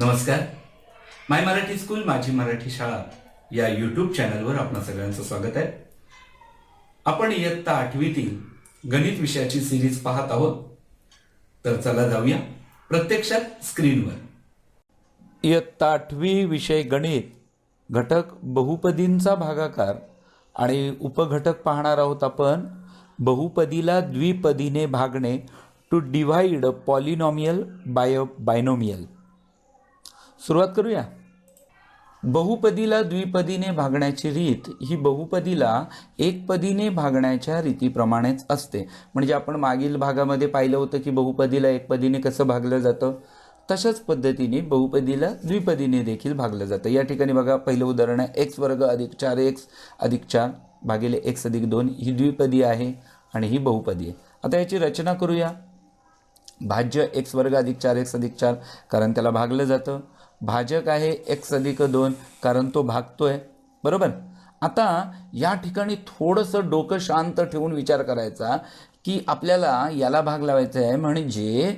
नमस्कार. माय मराठी स्कूल माझी मराठी शाळा या यूट्यूब चॅनलवर आपणा सगळ्यांचं स्वागत आहे. आपण इयत्ता आठवीतील गणित विषयाची सिरीज पाहत आहोत. तर चला जाऊया प्रत्यक्षात स्क्रीनवर इयत्ता आठवी विषय गणित घटक बहुपदींचा भागाकार आणि उपघटक पाहणार आहोत आपण. बहुपदीला द्विपदीने भागणे to divide polynomial by binomial सुरुवात करूया. बहुपदीला द्विपदीने भागण्याची रीत ही बहुपदीला एकपदीने भागण्याच्या रीतीप्रमाणेच असते. म्हणजे आपण मागील भागामध्ये पाहिलं होतं की बहुपदीला एकपदीने कसं भागलं जातं? तशाच पद्धतीने बहुपदीला द्विपदीने देखील भागलं जातं. या ठिकाणी बघा पहिलं उदाहरण आहे एक्स वर्ग अधिक चार एक्स अधिक चार भागिले एक्स अधिक दोन ही द्विपदी आहे आणि ही बहुपदी आहे. आता याची रचना करूया. भाज्य एक्स वर्ग अधिक चार एक्स अधिक चार कारण त्याला भागलं जातं. भाजक आहे एक्स अधिक दोन कारण तो भागतोय. बरोबर? आता या ठिकाणी थोडंसं डोकं शांत ठेवून विचार करायचा की आपल्याला याला भाग लावायचा आहे म्हणजे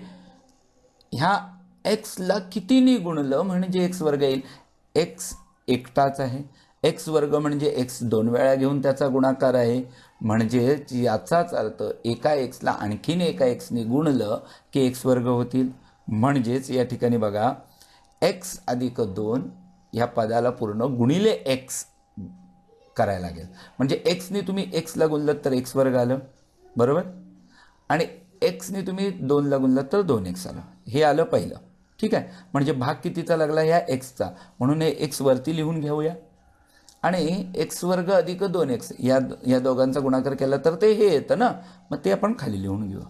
ह्या एक्सला कितीने गुणलं म्हणजे एक्स वर्ग येईल? एक्स एकटाच आहे. एक्स वर्ग म्हणजे एक्स दोन वेळा घेऊन त्याचा गुणाकार आहे. म्हणजे याचाच अर्थ एका एक्सला आणखीन एका एक्सने गुणलं की एक्स वर्ग होतील. म्हणजेच या ठिकाणी बघा एक्स अधिक दोन ह्या पदाला पूर्ण गुणिले एक्स करायला लागेल. म्हणजे एक्सने तुम्ही एक्सला गुणलं तर एक्स वर्ग आलं. बरोबर? आणि एक्सने तुम्ही दोनला गुणलं तर दोन एक्स आलं. हे आलं पहिलं. ठीक आहे? म्हणजे भाग कितीचा लागला? ह्या एक्सचा म्हणून हे एक्स वरती लिहून घेऊया. आणि एक्स वर्ग अधिक दोन एक्स या या दोघांचा गुणाकार केला तर ते हे येतं ना? मग ते आपण खाली लिहून घेऊ.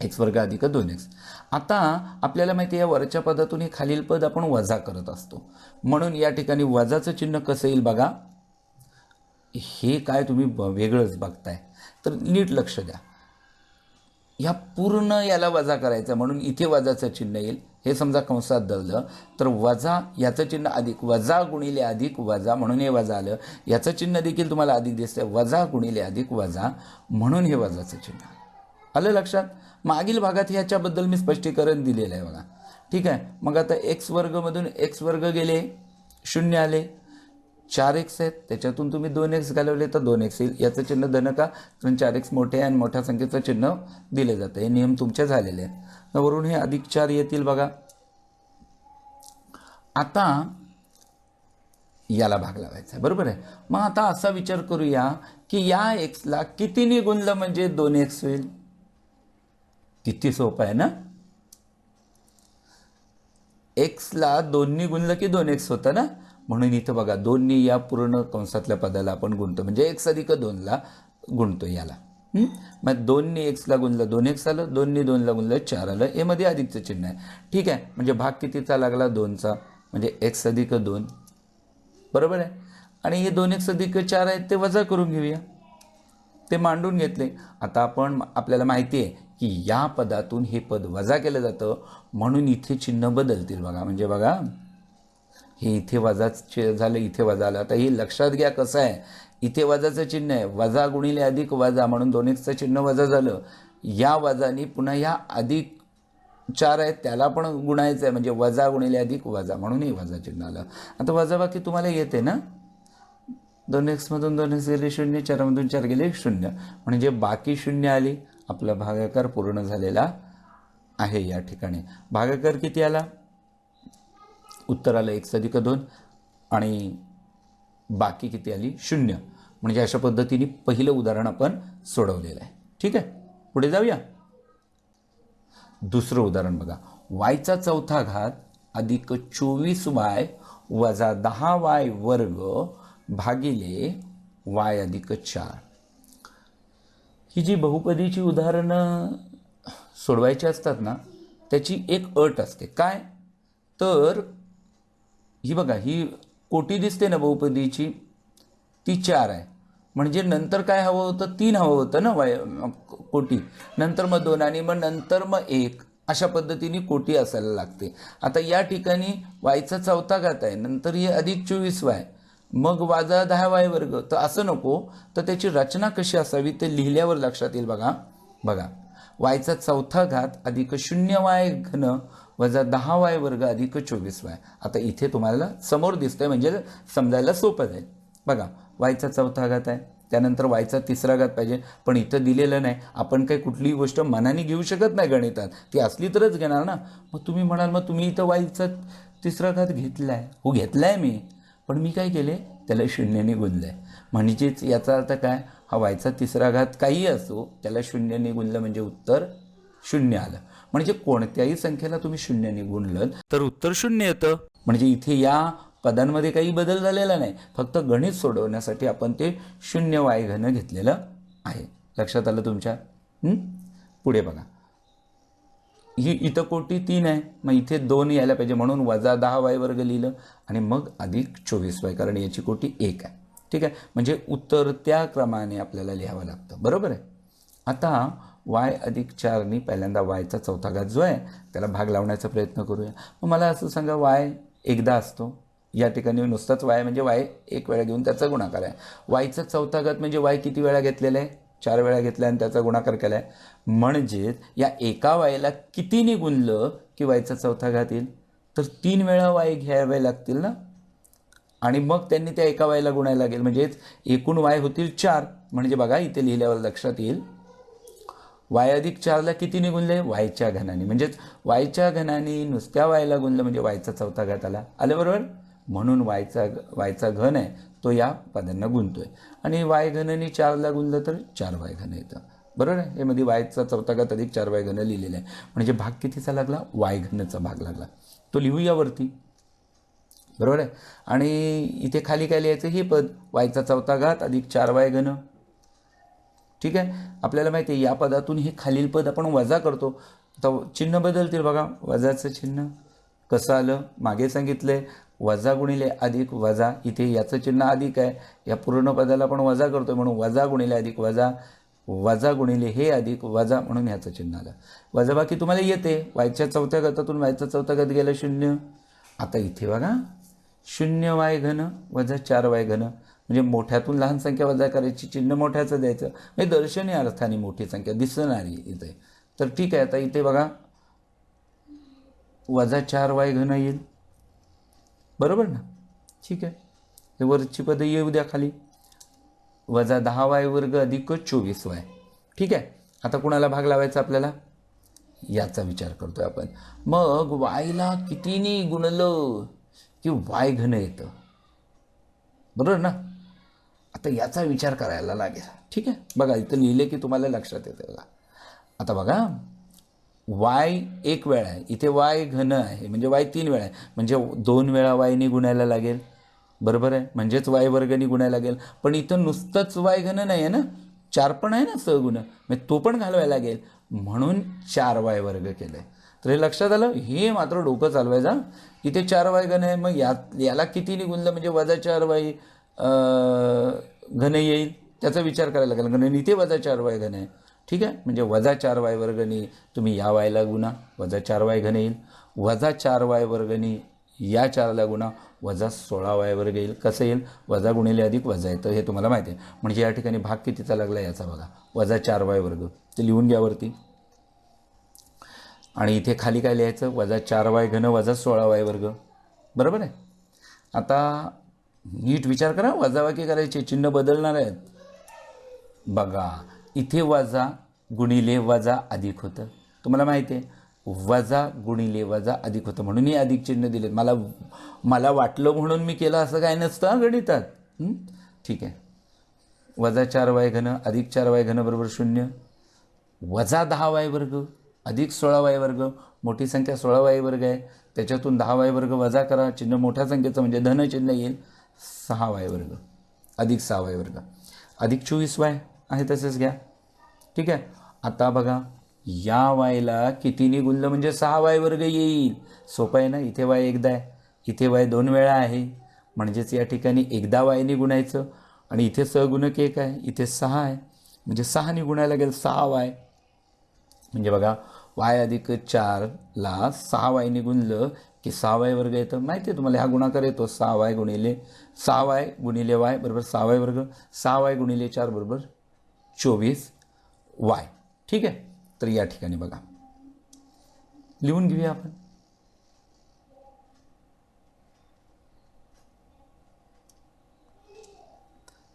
एक्स वर्ग अधिक दोन एक्स आता आपल्याला माहिती आहे वरच्या पदातून हे खालील पद आपण वजा करत असतो. म्हणून या ठिकाणी वजाचं चिन्ह कसं येईल बघा. हे काय तुम्ही ब- वेगळंच बघताय. तर नीट लक्ष द्या. ह्या पूर्ण याला वजा करायचं म्हणून इथे वजाचं चिन्ह येईल. हे समजा कंसात धरलं तर वजा याचं चिन्ह अधिक वजा गुणिले अधिक वजा म्हणून हे वजा आलं. याचं चिन्ह देखील तुम्हाला अधिक दिसतंय. वजा गुणिले अधिक वजा म्हणून हे वजाचं चिन्ह आलं लक्षात? मागील भागात ह्याच्याबद्दल मी स्पष्टीकरण दिलेलं आहे बघा. ठीक आहे? मग आता एक्स वर्गमधून एक्स वर्ग गेले शून्य आले. चार एक्स आहेत. त्याच्यातून तुम्ही दोन एक्स घालवले तर दोन एक्स येईल. याचं चिन्ह धन का? कारण चार एक्स मोठे आहे आणि मोठ्या संख्येचं चिन्ह दिले जातं. हे नियम तुमचे झालेले आहेत. वरून हे अधिक चार येतील बघा. आता याला भाग लावायचा आहे. बरोबर आहे? मग आता असा विचार करूया की या एक्सला कितीने गुणलं म्हणजे दोन एक्स होईल? किती सोपं आहे ना? एक्सला दोन्ही गुणलं की दोन एक्स होतं ना? म्हणून इथं बघा दोन्ही या पूर्ण कंसातल्या पदाला आपण गुणतो. म्हणजे एक्स अधिक दोनला गुणतो याला. मग दोन्ही एक्सला गुणलं दोन एक्स आलं दोन्ही दोनला गुणलं चार आलं हे मध्ये अधिकचं चिन्ह आहे. ठीक आहे? म्हणजे भाग कितीचा लागला? दोनचा. म्हणजे एक्स अधिक दोन. बरोबर आहे? आणि हे दोन एक्स अधिक चार आहेत ते वजा करून घेऊया. ते मांडून घेतले. आता आपण आपल्याला माहिती आहे की या पदातून हे पद वजा केलं जातं म्हणून इथे चिन्ह बदलतील बघा. म्हणजे बघा हे इथे वजाचे झालं इथे वजा आलं. आता हे लक्षात घ्या कसं आहे. इथे वजाचं चिन्ह आहे. वजा गुणिले अधिक वजा म्हणून दोन चिन्ह वजा झालं. या वजाने पुन्हा ह्या अधिक चार आहेत त्याला पण गुणायचं आहे. म्हणजे वजा गुणिले अधिक वजा म्हणूनही वजा चिन्ह आलं. आता वजाबाकी तुम्हाला येते ना? दोन एक्समधून दोन एक्स गेले शून्य. चारमधून चार गेले शून्य. म्हणजे बाकी शून्य आली. आपला भागाकार पूर्ण झालेला आहे या ठिकाणी. भागाकार किती आला? उत्तर आलं एक अधिक दोन आणि बाकी किती आली? शून्य. म्हणजे अशा पद्धतीने पहिलं उदाहरण आपण सोडवलेलं आहे. ठीक आहे? पुढे जाऊया. दुसरं उदाहरण बघा. वायचा चौथा घात अधिक चोवीस वाय वजा दहा वाय वर्ग भागिले वाय अधिक चार. ही जी बहुपदीची उदाहरणं सोडवायची असतात ना त्याची एक अट असते. काय? तर ही बघा ही कोटी दिसते ना बहुपदीची ती चार आहे. म्हणजे नंतर काय हवं होतं? तीन हवं होतं ना वाय कोटी. नंतर मग दोन आणि मग नंतर मग एक. अशा पद्धतीने कोटी असायला लागते. आता या ठिकाणी वायचा चौथा घात आहे. नंतर हे अधिक चोवीस वाय मग वाजा दहा वाय वर्ग. तर असं नको. तर त्याची रचना कशी असावी ते लिहिल्यावर लक्षात येईल बघा. बघा. वायचा चौथा घात अधिक शून्य वाय घन वजा दहा वाय वर्ग अधिक चोवीस वाय. आता इथे तुम्हाला समोर दिसतंय म्हणजे समजायला सोपं जाईल. बघा. वायचा चौथा घात आहे. त्यानंतर वायचा तिसरा घात पाहिजे. पण इथं दिलेलं नाही. आपण काही कुठलीही गोष्ट मनाने घेऊ शकत नाही गणितात. ती असली तरच घेणार ना. मग तुम्ही म्हणाल मग तुम्ही इथं वायचा तिसरा घात घेतलाय. हो घेतलाय मी. पण मी काय केले? त्याला शून्याने गुणलंय म्हणजेच याचा अर्थ काय? हा वायचा तिसरा घात काही असो त्याला शून्याने गुणलं म्हणजे उत्तर शून्य आलं. म्हणजे कोणत्याही संख्येला तुम्ही शून्याने गुणलं तर उत्तर शून्य येतं. म्हणजे इथे या पदांमध्ये काही बदल झालेला नाही. फक्त गणित सोडवण्यासाठी आपण ते शून्य वाय घन घेतलेलं आहे. लक्षात आलं तुमच्या? पुढे बघा. ही इथं कोटी तीन आहे. मग इथे दोन यायला पाहिजे म्हणून वजा दहा वाय वर्ग लिहिलं आणि मग अधिक चोवीस वाय कारण याची कोटी एक आहे. ठीक आहे? म्हणजे उत्तर त्या क्रमाने आपल्याला लिहावं लागतं. बरोबर आहे? आता वाय अधिक चारनी पहिल्यांदा वायचा चौथा घात जो आहे त्याला भाग लावण्याचा प्रयत्न करूया. मग मला असं सांगा वाय एकदा असतो. या ठिकाणी नुसताच वाय म्हणजे वाय एक वेळा घेऊन त्याचा गुणाकार आहे. वायचा चौथा घात म्हणजे वाय किती वेळा घेतलेला आहे? चार वेळा घेतला आणि त्याचा गुणाकार केला आहे म्हणजेच या एका वायला किती गुणलं की वायचा चौथा घात येईल? तर तीन वेळा वाय घ्यावे लागतील ना? आणि मग त्यांनी त्या एका वायला गुणायला लागेल. म्हणजेच एकूण वाय होतील चार. म्हणजे बघा इथे लिहिल्यावर लक्षात येईल. वाय अधिक चारला कितीने गुणले? वायच्या घनाने. म्हणजेच वायच्या घनाने नुसत्या वायला गुणलं म्हणजे वायचा चौथा घात आला. आलं बरोबर? म्हणून वायचा वायचा घन आहे. तो या पदांना गुंतोय. आणि वाय चारला गुंतलं तर चार वाय घन येतं. बरोबर आहे? हे मध्ये वायचा चौथा घात अधिक चार वाय घन लिहिलेलं आहे. म्हणजे भाग कितीचा लागला? वाय घनचा भाग लागला. तो लिहूया वरती बरोबर आहे? आणि इथे खाली काय लिहायचं? हे पद. वायचा चौथा घात अधिक चार वाय घन. ठीक आहे? आपल्याला माहिती आहे या पदातून हे खालील पद आपण वजा करतो. आता चिन्ह बदलतील बघा. वजाचं चिन्ह कसं आलं? मागे सांगितलंय. वजा गुणिले अधिक वजा. इथे याचं चिन्ह अधिक आहे. या पूर्ण पदाला आपण वजा करतो म्हणून वजा गुणिले अधिक वजा वजा गुणिले हे अधिक वजा म्हणून ह्याचं चिन्ह आलं. वजाबाकी तुम्हाला येते. वायच्या चौथ्या गतातून वायचा चौथ्या गत गेला शून्य. आता इथे बघा. शून्य वाय घन वजा चार वाय घन. म्हणजे मोठ्यातून लहान संख्या वजा करायची चिन्ह मोठ्याचं द्यायचं. म्हणजे दर्शनीय अर्थाने मोठी संख्या दिसणारी इथे. तर ठीक आहे आता इथे बघा. वजा चार वाय घन येईल. बरोबर ना? ठीक आहे. हे वरची पदं येऊ द्या खाली. वजा दहा वाय वर्ग अधिक चोवीस वाय. ठीक आहे? आता कुणाला भाग लावायचा आपल्याला? याचा विचार करतोय आपण. मग वायला कितीनी गुणलं की वाय घन येतं? बरोबर ना? आता याचा विचार करायला लागेल. ठीक आहे? बघा इथं लिहिले की तुम्हाला लक्षात येते बघा आता बघा. वाय एक वेळा आहे. इथे वाय घन आहे म्हणजे वाय तीन वेळा आहे. म्हणजे दोन वेळा वायने गुणायला लागेल. बरोबर आहे? म्हणजेच वाय वर्गनी गुणायला लागेल. पण इथं नुसतंच वाय घन नाही आहे ना? चार पण आहे ना सहगुण म्हणजे तो पण घालवायला लागेल. म्हणून चार वाय वर्ग केलं आहे तर हे लक्षात आलं? हे मात्र डोकं चालवायचं इथे चार वाय घन आहे मग या याला कितीने गुणलं म्हणजे वजा चार वाय घन येईल? त्याचा विचार करायला लागेल. कारण इथे वजा चार वाय घन आहे. ठीक आहे? म्हणजे वजा चार वाय वर्गणी तुम्ही या वायला गुणा वजा चार वाय घन येईल. वजा चार वाय वर्गणी या चारला गुणा वजा सोळा वाय वर्ग येईल. कसं येईल? वजा गुणिले अधिक वजा येतं हे तुम्हाला माहिती आहे. म्हणजे या ठिकाणी भाग कितीचा लागला याचा बघा. वजा चार वाय वर्ग. ते लिहून घ्या वरती. आणि इथे खाली काय लिहायचं? वजा चार वाय घन वजा सोळा वाय वर्ग. बरोबर आहे? आता नीट विचार करा वजावाकी करायचे चिन्ह बदलणार आहेत. बघा इथे वजा गुणिले वजा अधिक होतं. तुम्हाला माहिती आहे वजा गुणिले वजा अधिक होतं म्हणून मी अधिक चिन्ह दिले मला मला वाटलं म्हणून मी केलं असं काय नसतं गणितात. ठीक आहे. वजा चार वाय घन अधिक चार वाय घन बरोबर शून्य. वजा दहा वाय वर्ग अधिक सोळा वाय वर्ग मोठी संख्या सोळा वाय वर्ग आहे. त्याच्यातून दहा वाय वर्ग वजा करा. चिन्ह मोठ्या संख्येचं म्हणजे धन चिन्ह येईल सहा वाय वर्ग. अधिक सहा वाय वर्ग. अधिक चोवीस वाय. आहे तसेच घ्या. ठीक आहे? आता बघा या वायला कितीने गुणलं म्हणजे सहा वाय वर्ग येईल. सोपं आहे ना? इथे वाय एकदा आहे. इथे वाय दोन वेळा आहे. म्हणजेच या ठिकाणी एकदा वायने गुणायचं आणि इथे सगुणक एक आहे. इथे सहा आहे. म्हणजे सहाने गुणायला लागेल सहा वाय. म्हणजे बघा वाय अधिक चारला सहा वायने गुणलं की सहा वाय वर्ग येतं. माहिती आहे तुम्हाला हा गुणाकार येतो. सहा वाय गुणिले सहा वाय गुणिले वाय बरोबर सहा वाय वर्ग सहा वाय गुणिले चार बरोबर चोवीस वाय. ठीक आहे? तर या ठिकाणी बघा. लिहून घेऊया आपण.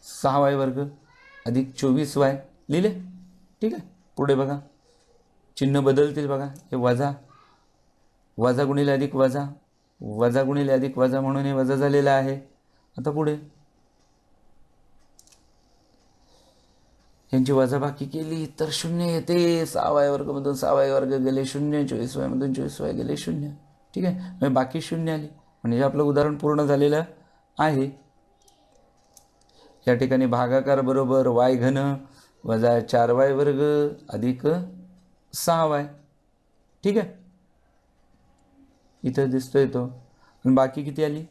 सहा वाय वर्ग अधिक चोवीस वाय. लिहिले? ठीक आहे? पुढे बघा. चिन्ह बदलतील बघा. हे वजा. वजा गुणिले अधिक वजा. वजा गुणिले अधिक वजा म्हणून हे वजा झालेला आहे. आता पुढे. यांची वजाबाकी केली तर शून्य येते. सहावाय वर्गमधून सहावाय वर्ग गेले शून्य चोवीस वायमधून चोवीस वाय गेले शून्य. ठीक आहे? म्हणजे बाकी शून्य आली. म्हणजे आपलं उदाहरण पूर्ण झालेलं आहे. या ठिकाणी भागाकार बरोबर वाय घन वजा चार वाय वर्ग अधिक सहा वाय. ठीक आहे? इथं दिसतोय तो. आणि बाकी किती आली?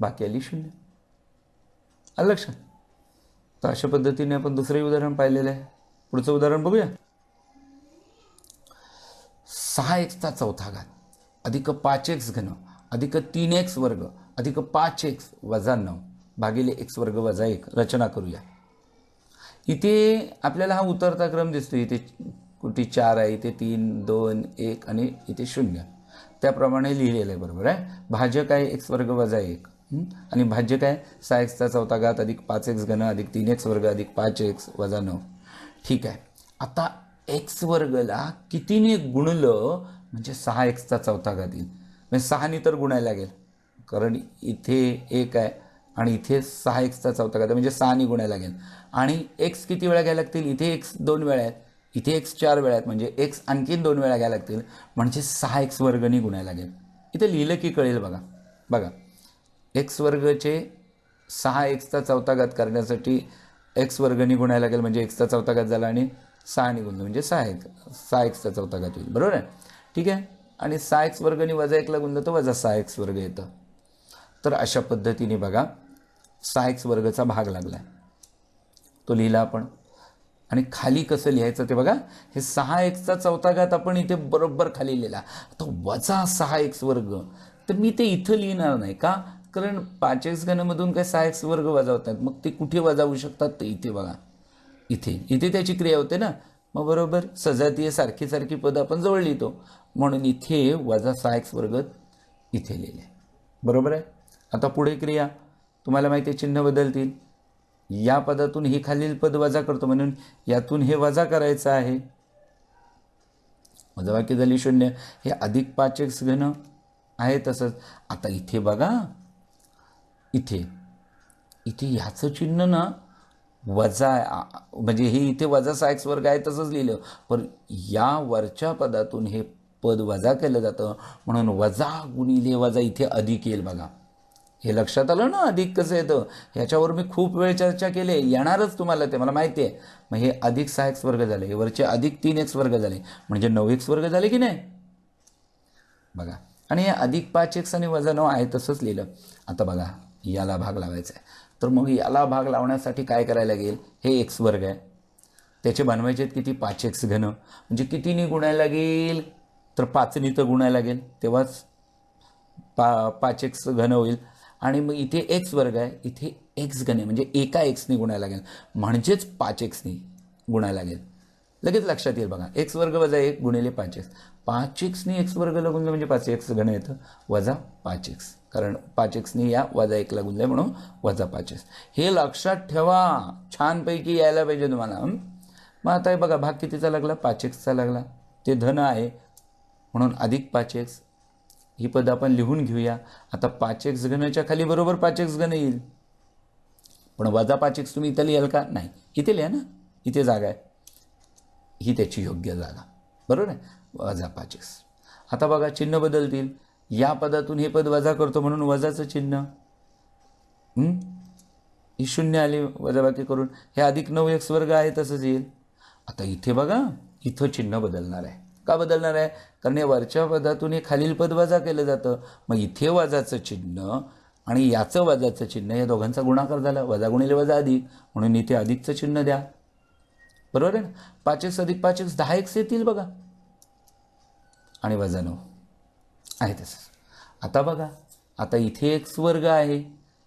बाकी आली शून्य. आलं लक्षात? तर अशा पद्धतीने आपण दुसरंही उदाहरण पाहिलेलं आहे. पुढचं उदाहरण बघूया. सहा एक्सचा चौथा घात. अधिक पाच एक्स घन. अधिक तीन एक्स वर्ग. अधिक पाच एक्स वजा नऊ. भागिले एक्स वर्ग वजा एक. रचना करूया. इथे आपल्याला हा उतरता क्रम दिसतो इथे कुठे चार आहे इथे तीन दोन एक आणि इथे शून्य. त्याप्रमाणे लिहिलेलं आहे बरोबर आहे? भाजक आहे एक्स वर्ग वजा एक. आणि भाज्य काय? सहा एक्सचा चौथा घात अधिक पाच एक्स घन अधिक तीन एक्स वर्ग अधिक पाच एक्स वजा नऊ. ठीक आहे. आता एक्स वर्गला कितीने गुणलं? म्हणजे सहा एक्सचा चौथा घात येईल. म्हणजे सहाने तर गुणायला लागेल. कारण इथे एक आहे आणि इथे सहा एक्सचा चौथा घात आहे, म्हणजे सहाने गुणायला लागेल. आणि एक्स किती वेळा घ्यायला लागतील? इथे एक्स दोन वेळा आहेत. इथे एक्स चार वेळा आहेत. म्हणजे एक्स आणखीन दोन वेळा घ्यायला लागतील. म्हणजे सहा एक्स वर्गनी गुणायला लागेल. इथे लिहिलं की कळेल बघा. बघा. एक्स वर्गचे सहा एक्सचा चौथा घात करण्यासाठी एक्स वर्गनी गुणायला लागेल म्हणजे एक्सचा चौथा घात झाला आणि सहा निघून म्हणजे सहा एक सहा एक्सचा चौथा घात होईल. बरोबर आहे? ठीक आहे? आणि सहा एक्स वर्गनी वजा एकला गुणलं तर वजा सहा एक्स वर्ग येतं. तर अशा पद्धतीने बघा सहा एक्स वर्गचा भाग लागला आहे तो लिहिला आपण. आणि खाली कसं लिहायचं ते बघा. हे सहा एक्सचा चौथा घात आपण इथे बरोबर खाली लिहिला. तो वजा सहा एक्स वर्ग तर मी ते इथं लिहिणार नाही का? कारण पाच एक्स घनमधून काय सहा एक्स वर्ग वजा होतात मग ते कुठे वजा शकतात ते इथे बघा. इथे. इथे त्याची क्रिया होते ना. मग बरोबर सजातीय सारखी सारखी पदं आपण जवळ लिहितो. म्हणून इथे वजा सहा एक्स वर्ग इथे लिहिले. बरोबर आहे? आता पुढे क्रिया. तुम्हाला माहिती आहे चिन्ह बदलतील. या पदातून हे खालील पद वजा करतो. म्हणून यातून हे वजा करायचं आहे. वजाबाकी झाली शून्य. हे अधिक पाच एक्स घन आहे तसंच. आता इथे बघा. इथे. इथे ह्याचं चिन्ह ना वजा म्हणजे हे इथे वजा सायक्स वर्ग आहे तसंच लिहिलं. पण या वरच्या पदातून हे पद वजा केलं जातं. म्हणून वजा गुणिले वजा इथे अधिक येईल बघा. हे लक्षात आलं ना अधिक कसं येतं? ह्याच्यावर मी खूप वेळ चर्चा केली आहे. येणारच तुम्हाला ते मला माहिती आहे. मग हे अधिक सहा एक्स वर्ग झाले हे वरचे अधिक तीन एक्स वर्ग झाले. म्हणजे नऊ एक्स वर्ग झाले की नाही? बघा. आणि हे अधिक पाच एक्स आणि वजा नऊ आहे तसंच लिहिलं. आता बघा. याला भाग लावायचा आहे. तर मग याला भाग लावण्यासाठी काय करायला लागेल? हे एक्स वर्ग आहे. त्याचे बनवायचे आहेत किती? पाच एक्स घन. म्हणजे कितीने गुणायला लागेल? तर पाचनी तर गुणायला लागेल. तेव्हाच पा पाच एक्स घन होईल. आणि मग इथे एक्स वर्ग आहे. इथे एक्स घन आहे. म्हणजे एका एक्सनी गुणायला लागेल. म्हणजेच पाच एक्सनी गुणायला लागेल. लगेच लक्षात येईल बघा. एक्स वर्ग वजा एक गुणिले पाच एक्स पाच एक्सनी एक्स वर्ग लगून म्हणजे पाच एक्स घन येतं. वजा पाच एक्स कारण पाच एक्सनी या वजा एकला गुंजले म्हणून वजा पाच एक्स हे लक्षात ठेवा. छानपैकी यायला पाहिजे तुम्हाला. मग आता हे बघा भाग कितीचा लागला? पाच एक्सचा लागला. ते धन आहे. म्हणून अधिक पाच एक्स ही पद आपण लिहून घेऊया. आता पाच एक्स घनाच्या खाली बरोबर पाच एक्स घन येईल. पण वजा पाच एक्स तुम्ही इथं लिहाल का? नाही. इथे लिहा ना. इथे जागा आहे. ही त्याची योग्य जागा. बरोबर आहे? वजा पाच एक्स आता बघा चिन्ह बदलतील. या पदातून हे पद वजा करतो म्हणून वजाचं चिन्ह. ही शून्य आली वजाबाकी करून. हे अधिक नऊ एक स्वर्ग आहे तसंच येईल. आता इथे बघा इथं चिन्ह बदलणार आहे. का बदलणार आहे? कारण या वरच्या पदातून हे खालील पद वजा केलं जातं. मग इथे वजाचं चिन्ह आणि याचं वजाचं चिन्ह या दोघांचा गुणाकार झाला. वजा गुणिले वजा अधिक म्हणून इथे अधिकचं चिन्ह द्या. बरोबर आहे ना? पाच एक्स अधिक पाच एक्स दहा एक्स येतील बघा. आणि वजा नऊ. आहे तसंच. आता बघा आता इथे एक्स वर्ग आहे.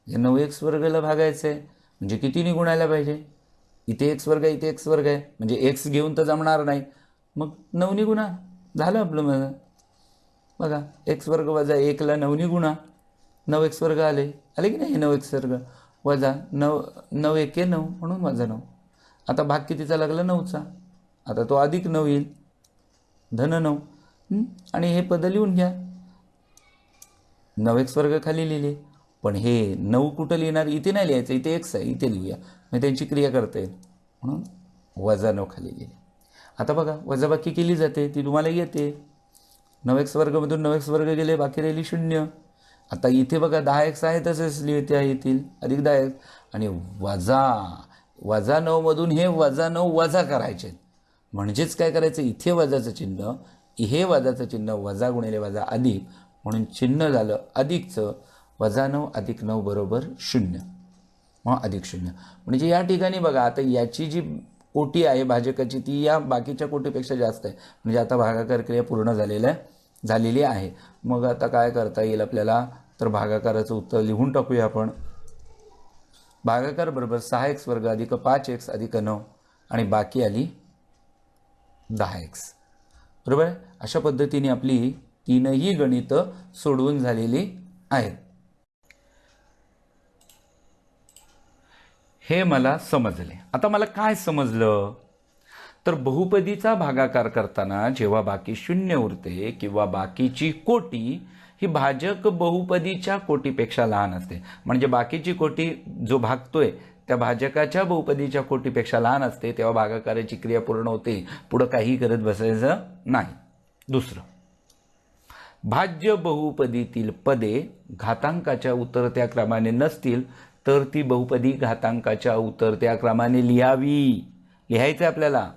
हे नऊ एक्स वर्गाला भागायचं आहे म्हणजे कितीने गुणायला पाहिजे? इथे एक्स वर्ग आहे इथे एक्स वर्ग आहे. म्हणजे एक्स घेऊन तर जमणार नाही. मग नऊनी गुणा झालं आपलं माझं बघा एक्स वर्ग वजा एकला नऊनी गुणा नऊ एक्स वर्ग आले. आले की नाही हे नऊ एक्स वर्ग वजा नऊ नऊ एके नऊ म्हणून वजा नऊ. आता भाग कितीचा लागला? नऊचा. आता तो अधिक नऊ येईल. धन नऊ. आणि हे पद लिहून घ्या. नऊ एक वर्ग खाली लिहिले. पण हे नऊ कुठं लिहिणार? इथे नाही लिहायचं. इथे एक्स आहे इथे लिहूया. मग त्यांची क्रिया करता येईल म्हणून वजा नऊ खाली लिहिले. आता बघा वजाबाकी केली जाते. ती तुम्हाला येते. नऊ एक्स वर्गमधून नऊ एक्स वर्ग गेले. बाकी राहिली शून्य. आता इथे बघा दहा एक्स आहे तसेच लिहिते येतील. अधिक दहा एक्स आणि वजा वजा नऊमधून हे वजा नऊ वजा करायचे म्हणजेच काय करायचं? इथे वजाचं चिन्ह हे वजाचं चिन्ह वजा गुणिले वजा अधिक. म्हणून चिन्ह झालं अधिकचं वजा नऊ अधिक नऊ बरोबर शून्य. मग अधिक शून्य. म्हणजे या ठिकाणी बघा आता याची जी कोटी आहे भाजकाची ती या बाकीच्या कोटीपेक्षा जास्त आहे. म्हणजे आता भागाकार क्रिया पूर्ण झालेल्या झालेली आहे. मग आता काय करता येईल आपल्याला? तर भागाकाराचं उत्तर लिहून टाकूया आपण. भागाकार बरोबर सहा एक्स वर्ग अधिक पाच एक्स अधिक नऊ आणि बाकी आली दहा एक्स. बरोबर आहे? अशा पद्धतीने आपली तीनही गणितं सोडवून झालेली आहेत. हे मला समजले. आता मला काय समजलं? तर बहुपदीचा भागाकार करताना जेव्हा बाकी शून्य उरते किंवा बाकीची कोटी ही भाजक बहुपदीच्या कोटीपेक्षा लहान असते. म्हणजे बाकीची कोटी जो भागतोय त्या भाजकाच्या बहुपदीच्या कोटीपेक्षा लहान असते तेव्हा भागाकाराची क्रिया पूर्ण होते. पुढं काही करत बसायचं नाही. दुसरं. भाज्य बहुपदीतील पदे घातांकाच्या उतरत्या क्रमाने नसतील तर ती बहुपदी घातांकाच्या उतरत्या क्रमाने लिहावी. लिहायचं आपल्याला.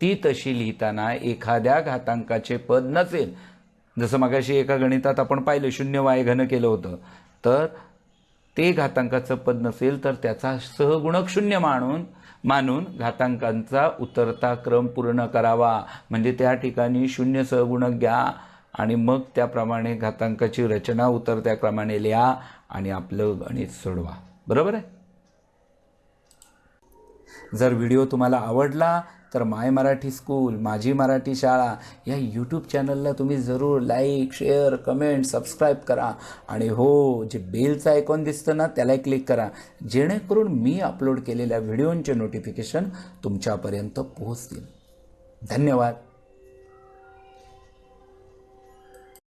ती तशी लिहिताना एखाद्या घातांकाचे पद नसेल. जसं मगाशी एका गणितात आपण पाहिलं शून्य वाय घन केलं होतं. तर ते घातांकाचं पद नसेल तर त्याचा सहगुणक शून्य मानून मानून घातांकांचा उतरता क्रम पूर्ण करावा. म्हणजे त्या ठिकाणी शून्य सहगुणक घ्या. आणि मग त्याप्रमाणे घातांकाची रचना उतर त्याप्रमाणे लिहा आणि आपलं गणित सोडवा. बरोबर आहे? जर व्हिडिओ तुम्हाला आवडला तर माय मराठी स्कूल माझी मराठी शाळा या यूट्यूब चॅनलला तुम्ही जरूर लाईक शेअर कमेंट सबस्क्राईब करा. आणि हो जे बेलचं आयकॉन दिसतं ना त्यालाही क्लिक करा. जेणेकरून मी अपलोड केलेल्या व्हिडिओंचे नोटिफिकेशन तुमच्यापर्यंत पोहोचतील. धन्यवाद.